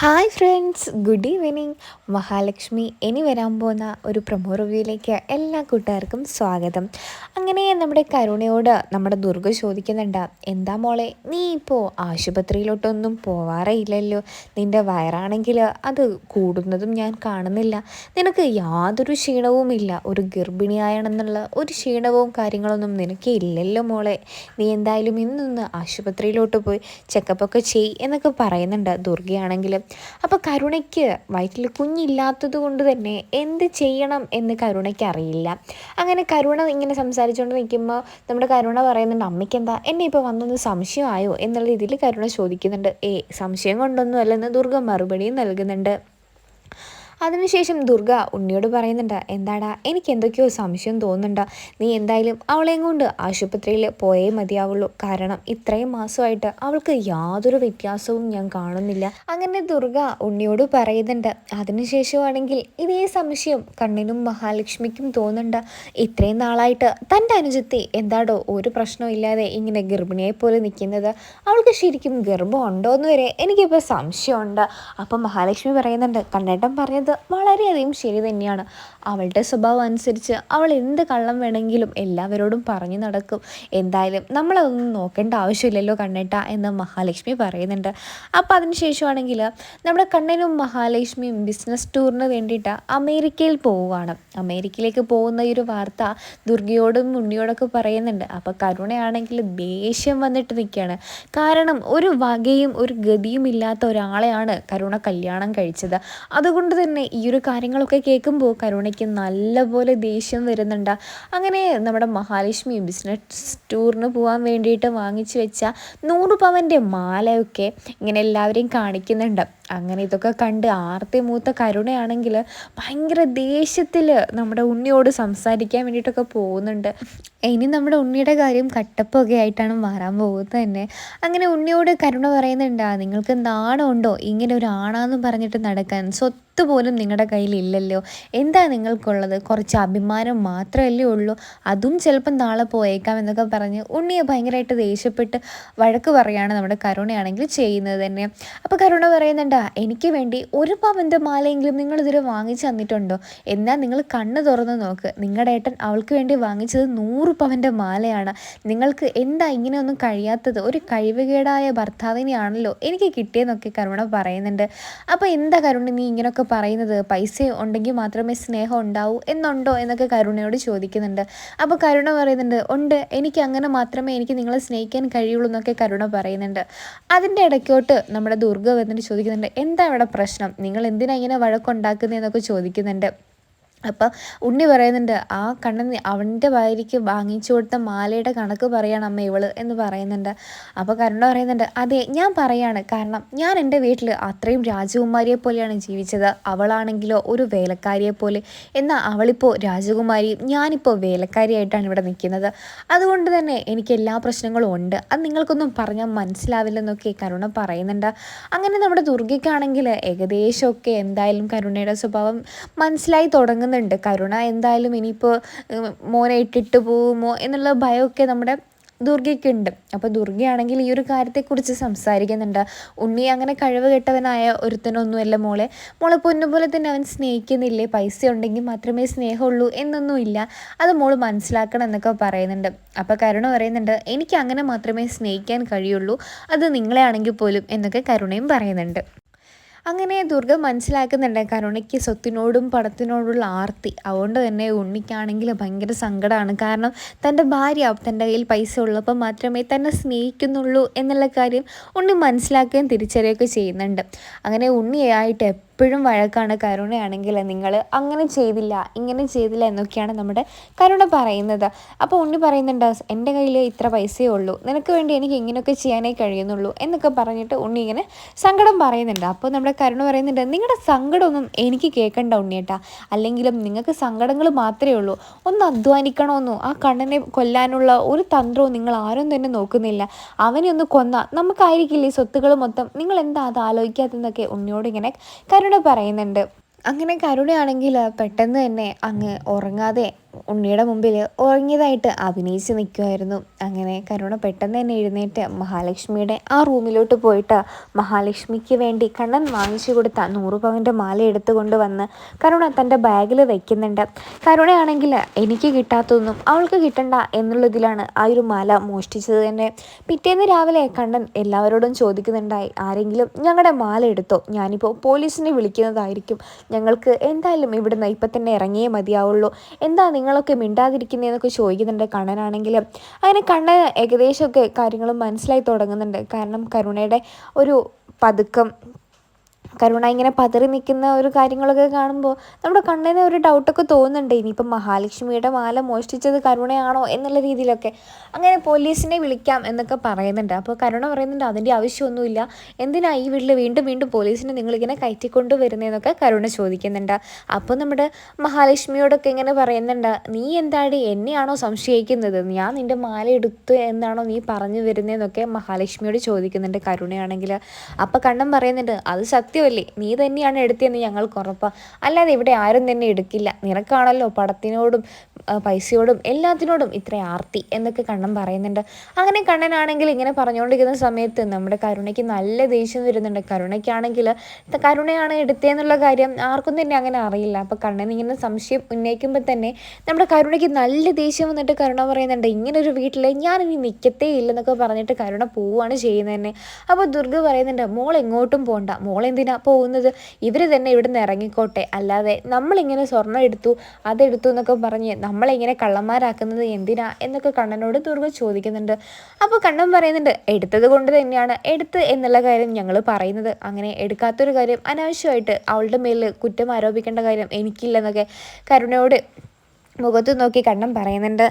Hi friends good evening. Mahalakshmi ഇനി വരാൻ പോകുന്ന ഒരു പ്രൊമോ റിവ്യൂയിലേക്ക് എല്ലാ കൂട്ടുകാർക്കും സ്വാഗതം. അങ്ങനെ നമ്മുടെ കരുണയോട് നമ്മുടെ ദുർഗ ചോദിക്കുന്നുണ്ട് എന്താ മോളെ നീ ഇപ്പോൾ ആശുപത്രിയിലോട്ടൊന്നും പോവാറേ ഇല്ലല്ലോ. നിന്റെ വയറാണെങ്കിൽ അത് കൂടുന്നതും ഞാൻ കാണുന്നില്ല. നിനക്ക് യാതൊരു ക്ഷീണവും ഇല്ല. ഒരു ഗർഭിണിയായണെന്നുള്ള ഒരു ക്ഷീണവും കാര്യങ്ങളൊന്നും നിനക്ക് ഇല്ലല്ലോ മോളെ. നീ എന്തായാലും ഇന്നൊന്ന് ആശുപത്രിയിലോട്ട് പോയി ചെക്കപ്പൊക്കെ ചെയ് എന്നൊക്കെ പറയുന്നുണ്ട് ദുർഗയാണെങ്കിൽ. അപ്പോൾ കരുണയ്ക്ക് വയറ്റിൽ കുഞ്ഞില്ലാത്തത് കൊണ്ട് തന്നെ എന്ത് ചെയ്യണം എന്ന് കരുണയ്ക്ക് അറിയില്ല. അങ്ങനെ കരുണ ഇങ്ങനെ സംസാരിച്ചുകൊണ്ട് നിൽക്കുമ്പോൾ നമ്മുടെ കരുണ പറയുന്നുണ്ട് അമ്മയ്ക്ക് എന്താ എന്നെ ഇപ്പോൾ വന്നൊന്ന് സംശയമായോ? എന്നുള്ള രീതിയിൽ കരുണ ചോദിക്കുന്നുണ്ട്. ഏ സംശയം കൊണ്ടൊന്നും അല്ലെന്ന് ദുർഗ മറുപടിയും നൽകുന്നുണ്ട്. അതിനുശേഷം ദുർഗ ഉണ്ണിയോട് പറയുന്നുണ്ട് എന്താടാ എനിക്ക് എന്തൊക്കെയോ സംശയം തോന്നുന്നുണ്ട്. നീ എന്തായാലും അവളെയും കൊണ്ട് ആശുപത്രിയിൽ പോയേ മതിയാവുള്ളൂ. കാരണം ഇത്രയും മാസമായിട്ട് അവൾക്ക് യാതൊരു വ്യത്യാസവും ഞാൻ കാണുന്നില്ല. അങ്ങനെ ദുർഗ ഉണ്ണിയോട് പറയുന്നുണ്ട് അതിനുശേഷമാണെങ്കിൽ ഇതേ സംശയം കണ്ണിനും മഹാലക്ഷ്മിക്കും തോന്നുന്നുണ്ട്. ഇത്രയും നാളായിട്ട് തന്റെ അനുജത്തി എന്താടോ ഒരു പ്രശ്നവും ഇല്ലാതെ ഇങ്ങനെ ഗർഭിണിയെ പോലെ നിൽക്കുന്നത്. അവൾക്ക് ശരിക്കും ഗർഭം ഉണ്ടോ എന്ന് വരെ എനിക്കിപ്പോൾ സംശയമുണ്ട്. അപ്പം മഹാലക്ഷ്മി പറയുന്നുണ്ട് കണ്ണേട്ടൻ പറഞ്ഞത് വളരെയധികം ശരി തന്നെയാണ്. അവളുടെ സ്വഭാവം അനുസരിച്ച് അവൾ എന്ത് കള്ളം വേണമെങ്കിലും എല്ലാവരോടും പറഞ്ഞു നടക്കും. എന്തായാലും നമ്മളതൊന്നും നോക്കേണ്ട ആവശ്യമില്ലല്ലോ കണ്ണേട്ട എന്ന് മഹാലക്ഷ്മി പറയുന്നുണ്ട്. അപ്പോൾ അതിനുശേഷമാണെങ്കിൽ നമ്മുടെ കണ്ണനും മഹാലക്ഷ്മിയും ബിസിനസ് ടൂറിന് വേണ്ടിയിട്ട് അമേരിക്കയിൽ പോവുകയാണ്. അമേരിക്കയിലേക്ക് പോകുന്ന ഈ ഒരു വാർത്ത ദുർഗയോടും ഉണ്ണിയോടൊക്കെ പറയുന്നുണ്ട്. അപ്പോൾ കരുണയാണെങ്കിൽ ദേഷ്യം വന്നിട്ട് നിൽക്കുകയാണ്. കാരണം ഒരു വകയും ഒരു ഗതിയും ഇല്ലാത്ത ഒരാളെയാണ് കരുണ കല്യാണം കഴിച്ചത്. അതുകൊണ്ട് തന്നെ ഈ ഒരു കാര്യങ്ങളൊക്കെ കേൾക്കുമ്പോൾ കരുണയ്ക്ക് നല്ലപോലെ ദേഷ്യം വരുന്നുണ്ട്. അങ്ങനെ നമ്മുടെ മഹാലക്ഷ്മി ബിസിനസ് ടൂറിന് പോകാൻ വേണ്ടിയിട്ട് വാങ്ങിച്ചു വെച്ച നൂറ് പവന്റെ മാലയൊക്കെ ഇങ്ങനെ എല്ലാവരെയും കാണിക്കുന്നുണ്ട്. അങ്ങനെ ഇതൊക്കെ കണ്ട് ആർത്തി മൂത്ത കരുണയാണെങ്കിൽ ഭയങ്കര ദേഷ്യത്തിൽ നമ്മുടെ ഉണ്ണിയോട് സംസാരിക്കാൻ വേണ്ടിയിട്ടൊക്കെ പോകുന്നുണ്ട്. ഇനി നമ്മുടെ ഉണ്ണിയുടെ കാര്യം കട്ടപ്പൊക്കെ ആയിട്ടാണ് മാറാൻ പോകുന്നത് തന്നെ. അങ്ങനെ ഉണ്ണിയോട് കരുണ പറയുന്നുണ്ട് നിങ്ങൾക്ക് നാണമുണ്ടോ ഇങ്ങനെ ഒരു ആണാന്ന് പറഞ്ഞിട്ട് നടക്കാൻ സ്വത്ത് പോലും നിങ്ങളുടെ കയ്യിൽ ഇല്ലല്ലോ എന്താ നിങ്ങൾക്കുള്ളത്? കുറച്ച് അഭിമാനം മാത്രമല്ലേ ഉള്ളൂ. അതും ചിലപ്പം നാളെ പോയേക്കാം എന്നൊക്കെ പറഞ്ഞ് ഉണ്ണിയെ ഭയങ്കരമായിട്ട് ദേഷ്യപ്പെട്ട് വഴക്ക് പറയുകയാണ് നമ്മുടെ കരുണയാണെങ്കിൽ ചെയ്യുന്നത് തന്നെ. അപ്പോൾ കരുണ പറയുന്നുണ്ട് എനിക്ക് വേണ്ടി ഒരു പവന്റെ മാലയെങ്കിലും നിങ്ങളിതുവരെ വാങ്ങിച്ചു തന്നിട്ടുണ്ടോ? എന്നാൽ നിങ്ങൾ കണ്ണ് തുറന്ന് നോക്ക്. നിങ്ങളുടെ ഏട്ടൻ അവൾക്ക് വേണ്ടി വാങ്ങിച്ചത് നൂറ് പവന്റെ മാലയാണ്. നിങ്ങൾക്ക് എന്താ ഇങ്ങനെയൊന്നും കഴിയാത്തത്? ഒരു കഴിവുകേടായ ഭർത്താവിനെയാണല്ലോ എനിക്ക് കിട്ടിയെന്നൊക്കെ കരുണ പറയുന്നുണ്ട്. അപ്പോൾ എന്താ കരുണ നീ ഇങ്ങനെയൊക്കെ പറയുന്നത്? പൈസ ഉണ്ടെങ്കിൽ മാത്രമേ സ്നേഹം ഉണ്ടാവൂ എന്നുണ്ടോ എന്നൊക്കെ കരുണയോട് ചോദിക്കുന്നുണ്ട്. അപ്പോൾ കരുണ പറയുന്നുണ്ട് ഉണ്ട്. എനിക്ക് അങ്ങനെ മാത്രമേ എനിക്ക് നിങ്ങളെ സ്നേഹിക്കാൻ കഴിയുള്ളൂ എന്നൊക്കെ കരുണ പറയുന്നുണ്ട്. അതിന്റെ ഇടയ്ക്കോട്ട് നമ്മുടെ ദുർഗ വന്നിട്ട് ചോദിക്കുന്നുണ്ട് എന്താ ഇവിടെ പ്രശ്നം? നിങ്ങൾ എന്തിനാ ഇങ്ങനെ വഴക്കുണ്ടാക്കുന്നതെന്നൊക്കെ ചോദിക്കുന്നുണ്ട്. അപ്പം ഉണ്ണി പറയുന്നുണ്ട് ആ കണ്ണൻ അവന്റെ ഭാര്യയ്ക്ക് വാങ്ങിച്ചു കൊടുത്ത മാലയുടെ കണക്ക് പറയാണ് അമ്മ ഇവൾ എന്ന് പറയുന്നുണ്ട്. അപ്പോൾ കരുണ പറയുന്നുണ്ട് അതെ ഞാൻ പറയാണ്. കാരണം ഞാൻ എന്റെ വീട്ടിൽ അത്രയും രാജകുമാരിയെ പോലെയാണ് ജീവിച്ചത്. അവളാണെങ്കിലോ ഒരു വേലക്കാരിയെ പോലെ. എന്നാൽ അവളിപ്പോൾ രാജകുമാരിയും ഞാനിപ്പോൾ വേലക്കാരിയായിട്ടാണ് ഇവിടെ നിൽക്കുന്നത്. അതുകൊണ്ട് തന്നെ എനിക്ക് എല്ലാ പ്രശ്നങ്ങളും ഉണ്ട്. അത് നിങ്ങൾക്കൊന്നും പറഞ്ഞാൽ മനസ്സിലാവില്ലെന്നൊക്കെ കരുണ പറയുന്നുണ്ട്. അങ്ങനെ നമ്മുടെ ദുർഗയ്ക്കാണെങ്കിൽ ഏകദേശമൊക്കെ എന്തായാലും കരുണയുടെ സ്വഭാവം മനസ്സിലായി തുടങ്ങുന്നു തോന്നുന്നുണ്ട് കരുണ എന്തായാലും ഇനിയിപ്പോൾ മോനെ ഇട്ടിട്ട് പോകുമോ എന്നുള്ള ഭയമൊക്കെ നമ്മുടെ ദുർഗയ്ക്കുണ്ട്. അപ്പോൾ ദുർഗയാണെങ്കിൽ ഈ ഒരു കാര്യത്തെക്കുറിച്ച് സംസാരിക്കുന്നുണ്ട്. ഉണ്ണി അങ്ങനെ കഴിവ് കെട്ടവനായ ഒരുത്തനൊന്നുമല്ല മോളെ. മോളെ പൊന്നുപോലെ തന്നെ അവൻ സ്നേഹിക്കുന്നില്ലേ? പൈസ ഉണ്ടെങ്കിൽ മാത്രമേ സ്നേഹമുള്ളൂ എന്നൊന്നുമില്ല. അത് മോൾ മനസ്സിലാക്കണം എന്നൊക്കെ പറയുന്നുണ്ട്. അപ്പോൾ കരുണ പറയുന്നുണ്ട് എനിക്ക് അങ്ങനെ മാത്രമേ സ്നേഹിക്കാൻ കഴിയുള്ളൂ. അത് നിങ്ങളെ ആണെങ്കിൽ പോലും എന്നൊക്കെ കരുണയും പറയുന്നുണ്ട്. അങ്ങനെ ദുർഗ മനസ്സിലാക്കുന്നുണ്ട്. കരുണയ്ക്ക് സ്വത്തിനോടും പണത്തിനോടുള്ള ആർത്തി. അതുകൊണ്ട് തന്നെ ഉണ്ണിക്കാണെങ്കിൽ ഭയങ്കര സങ്കടമാണ് കാരണം തന്റെ ഭാര്യ തന്റെ കയ്യിൽ പൈസ ഉള്ളപ്പോൾ മാത്രമേ തന്നെ സ്നേഹിക്കുന്നുള്ളൂ എന്നുള്ള കാര്യം ഉണ്ണി മനസ്സിലാക്കുകയും തിരിച്ചറിയുകയൊക്കെ ചെയ്യുന്നുണ്ട്. അങ്ങനെ ഉണ്ണിയായിട്ട് എപ്പോഴും വഴക്കാണ് കരുണയാണെങ്കിൽ നിങ്ങൾ അങ്ങനെ ചെയ്തില്ല ഇങ്ങനെ ചെയ്തില്ല എന്നൊക്കെയാണ് നമ്മുടെ കരുണ പറയുന്നത്. അപ്പോൾ ഉണ്ണി പറയുന്നുണ്ട് എന്റെ കയ്യിൽ ഇത്ര പൈസയേ ഉള്ളൂ നിനക്ക് വേണ്ടി എനിക്ക് ഇങ്ങനെയൊക്കെ ചെയ്യാനേ കഴിയുന്നുള്ളൂ എന്നൊക്കെ പറഞ്ഞിട്ട് ഉണ്ണി ഇങ്ങനെ സങ്കടം പറയുന്നുണ്ട്. അപ്പോൾ നമ്മുടെ കരുണ പറയുന്നുണ്ട് നിങ്ങളുടെ സങ്കടമൊന്നും എനിക്ക് കേൾക്കണ്ട ഉണ്ണിയേട്ടാ. അല്ലെങ്കിലും നിങ്ങൾക്ക് സങ്കടങ്ങൾ മാത്രമേ ഉള്ളൂ. ഒന്ന് അധ്വാനിക്കണമെന്നോ ആ കണ്ണനെ കൊല്ലാനുള്ള ഒരു തന്ത്രവും നിങ്ങൾ ആരും തന്നെ നോക്കുന്നില്ല. അവനെ ഒന്ന് കൊന്ന നമുക്കായിരിക്കില്ലേ സ്വത്തുകൾ മൊത്തം? നിങ്ങൾ എന്താ അത് ആലോചിക്കാത്തതെന്നൊക്കെ ഉണ്ണിയോട് ഇങ്ങനെ കരുണ പറയുന്നുണ്ട്. അങ്ങനെ കരുണയാണെങ്കിൽ പെട്ടെന്ന് തന്നെ അങ്ങ് ഉറങ്ങാതെ ഉണ്ണിയുടെ മുമ്പിൽ ഉറങ്ങിയതായിട്ട് അഭിനയിച്ച് നിൽക്കുമായിരുന്നു അങ്ങനെ കരുണ പെട്ടെന്ന് തന്നെ എഴുന്നേറ്റ് മഹാലക്ഷ്മിയുടെ ആ റൂമിലോട്ട് പോയിട്ട് മഹാലക്ഷ്മിക്ക് വേണ്ടി കണ്ണൻ വാങ്ങിച്ചു കൊടുത്ത നൂറ് പവന്റെ മാല എടുത്തുകൊണ്ട് വന്ന് കരുണ തന്റെ ബാഗിൽ വയ്ക്കുന്നുണ്ട് കരുണയാണെങ്കിൽ എനിക്ക് കിട്ടാത്തതൊന്നും അവൾക്ക് കിട്ടണ്ട എന്നുള്ളതിലാണ് ആ ഒരു മാല മോഷ്ടിച്ചത് തന്നെ. പിറ്റേന്ന് രാവിലെ കണ്ണൻ എല്ലാവരോടും ചോദിക്കുന്നുണ്ടായി ആരെങ്കിലും ഞങ്ങളുടെ മാല എടുത്തോ? ഞാനിപ്പോൾ പോലീസിനെ വിളിക്കുന്നതായിരിക്കും. ഞങ്ങൾക്ക് എന്തായാലും ഇവിടുന്ന് ഇപ്പം തന്നെ ഇറങ്ങിയേ മതിയാവുള്ളൂ. എന്താ നിങ്ങളൊക്കെ മിണ്ടാതിരിക്കുന്നതെന്നൊക്കെ ചോദിക്കുന്നുണ്ട്. കണ്ണനാണെങ്കിൽ അങ്ങനെ കണ്ണൻ ഏകദേശമൊക്കെ കാര്യങ്ങൾ മനസ്സിലായി തുടങ്ങുന്നുണ്ട്. കാരണം കരുണയുടെ ഒരു പതുക്കം കരുണ ഇങ്ങനെ പതറി നിൽക്കുന്ന ഒരു കാര്യങ്ങളൊക്കെ കാണുമ്പോൾ നമ്മുടെ കണ്ണിന് ഒരു ഡൗട്ടൊക്കെ തോന്നുന്നുണ്ട്. ഇനിയിപ്പം മഹാലക്ഷ്മിയുടെ മാല മോഷ്ടിച്ചത് കരുണയാണോ എന്നുള്ള രീതിയിലൊക്കെ. അങ്ങനെ പോലീസിനെ വിളിക്കാം എന്നൊക്കെ പറയുന്നുണ്ട്. അപ്പോൾ കരുണ പറയുന്നുണ്ട് അതിന്റെ ആവശ്യമൊന്നുമില്ല. എന്തിനാ ഈ വീട്ടിൽ വീണ്ടും വീണ്ടും പോലീസിനെ നിങ്ങളിങ്ങനെ കയറ്റിക്കൊണ്ട് വരുന്നതെന്നൊക്കെ കരുണ ചോദിക്കുന്നുണ്ട്. അപ്പോൾ നമ്മുടെ മഹാലക്ഷ്മിയോടൊക്കെ ഇങ്ങനെ പറയുന്നുണ്ട് നീ എന്താടി എന്നെയാണോ സംശയിക്കുന്നത്? ഞാൻ നിന്റെ മാല എടുത്തു എന്നാണോ നീ പറഞ്ഞു വരുന്നതെന്നൊക്കെ മഹാലക്ഷ്മിയോട് ചോദിക്കുന്നുണ്ട് കരുണയാണെങ്കിൽ. അപ്പോൾ കണ്ണൻ പറയുന്നുണ്ട് അത് സത്യം സത്യമല്ലേ നീ തന്നെയാണ് എടുത്തതെന്ന് ഞങ്ങൾക്ക് ഉറപ്പാണ് അല്ലാതെ ഇവിടെ ആരും തന്നെ എടുക്കില്ല. നിനക്കാണല്ലോ പടത്തിനോടും പൈസയോടും എല്ലാത്തിനോടും ഇത്ര ആർത്തി എന്നൊക്കെ കണ്ണൻ പറയുന്നുണ്ട്. അങ്ങനെ കണ്ണനാണെങ്കിൽ ഇങ്ങനെ പറഞ്ഞുകൊണ്ടിരിക്കുന്ന സമയത്ത് നമ്മുടെ കരുണയ്ക്ക് നല്ല ദേഷ്യം വരുന്നുണ്ട്. കരുണയ്ക്കാണെങ്കിൽ കരുണയാണ് എടുത്തതെന്നുള്ള കാര്യം ആർക്കും തന്നെ അങ്ങനെ അറിയില്ല. അപ്പോൾ കണ്ണൻ ഇങ്ങനെ സംശയം ഉന്നയിക്കുമ്പോൾ തന്നെ നമ്മുടെ കരുണയ്ക്ക് നല്ല ദേഷ്യം വന്നിട്ട് കരുണ പറയുന്നുണ്ട്. ഇങ്ങനെ ഒരു വീട്ടിൽ ഞാൻ ഇനി നിൽക്കത്തേ ഇല്ലെന്നൊക്കെ പറഞ്ഞിട്ട് കരുണ പോവുകയാണ് ചെയ്യുന്നത് തന്നെ. അപ്പോൾ ദുർഗ പറയുന്നുണ്ട് മോൾ എങ്ങോട്ടും പോകണ്ട മോൾ എന്തിനാ പോകുന്നത്? ഇവർ തന്നെ ഇവിടെ നിന്ന് ഇറങ്ങിക്കോട്ടെ. അല്ലാതെ നമ്മളിങ്ങനെ സ്വർണം എടുത്തു അതെടുത്തു എന്നൊക്കെ പറഞ്ഞ് നമ്മളിങ്ങനെ കള്ളന്മാരാക്കുന്നത് എന്തിനാ എന്നൊക്കെ കണ്ണനോട് ദുർഗ ചോദിക്കുന്നുണ്ട്. അപ്പോൾ കണ്ണൻ പറയുന്നുണ്ട് എടുത്തത് കൊണ്ട് തന്നെയാണ് എടുത്ത് എന്നുള്ള കാര്യം ഞങ്ങൾ പറയുന്നത്. അങ്ങനെ എടുക്കാത്തൊരു കാര്യം അനാവശ്യമായിട്ട് അവളുടെ മേലിൽ കുറ്റം ആരോപിക്കേണ്ട കാര്യം എനിക്കില്ലെന്നൊക്കെ കരുണയോട് മുഖത്ത് നോക്കി കണ്ണം പറയുന്നുണ്ട്.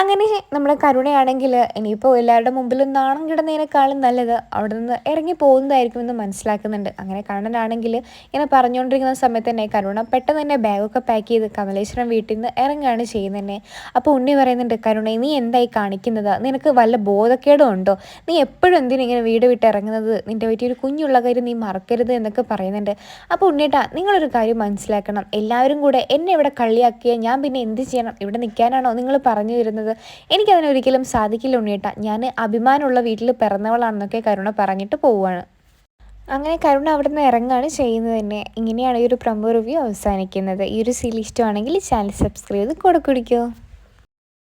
അങ്ങനെ നമ്മുടെ കരുണയാണെങ്കിൽ ഇനിയിപ്പോൾ എല്ലാവരുടെ മുമ്പിലും നാണം കിടന്നതിനേക്കാളും നല്ലത് അവിടെ നിന്ന് ഇറങ്ങി പോകുന്നതായിരിക്കും എന്ന് മനസ്സിലാക്കുന്നുണ്ട്. അങ്ങനെ കണ്ണനാണെങ്കിൽ ഇങ്ങനെ പറഞ്ഞുകൊണ്ടിരിക്കുന്ന സമയത്ത് തന്നെ കരുണ പെട്ടെന്ന് തന്നെ ബാഗൊക്കെ പാക്ക് ചെയ്ത് കമലേശ്വരം വീട്ടിൽ നിന്ന് ഇറങ്ങുകയാണ് ചെയ്യുന്നതന്നെ. അപ്പോൾ ഉണ്ണി പറയുന്നുണ്ട് കരുണ നീ എന്തായി കാണിക്കുന്നത്? നിനക്ക് വല്ല ബോധക്കേടും ഉണ്ടോ? നീ എപ്പോഴും എന്തിനും എന്തിനിങ്ങനെ വീട് വിട്ട് ഇറങ്ങുന്നത്? നിന്റെ വീട്ടിൽ ഒരു കുഞ്ഞുള്ള കാര്യം നീ മറക്കരുത് എന്നൊക്കെ പറയുന്നുണ്ട്. അപ്പോൾ ഉണ്ണിയേട്ടാ നിങ്ങളൊരു കാര്യം മനസ്സിലാക്കണം. എല്ലാവരും കൂടെ എന്നെ ഇവിടെ കളിയാക്കിയ ഞാൻ പിന്നെ എന്ത് എന്ത് ചെയ്യണം? ഇവിടെ നിൽക്കാനാണോ നിങ്ങൾ പറഞ്ഞു തരുന്നത്? എനിക്കതിനൊരിക്കലും സാധിക്കില്ല ഉണ്ണിയേട്ട. ഞാൻ അഭിമാനമുള്ള വീട്ടിൽ പിറന്നവളാണെന്നൊക്കെ കരുണ പറഞ്ഞിട്ട് പോവുകയാണ്. അങ്ങനെ കരുണ അവിടെ നിന്ന് ഇറങ്ങുകയാണ് ചെയ്യുന്നത് തന്നെ. ഇങ്ങനെയാണ് ഈ ഒരു പ്രമോ റിവ്യൂ അവസാനിക്കുന്നത്. ഈ ഒരു സീൽ ഇഷ്ടമാണെങ്കിൽ ചാനൽ സബ്സ്ക്രൈബ് ചെയ്ത് കൊടുക്കുടിക്കോ.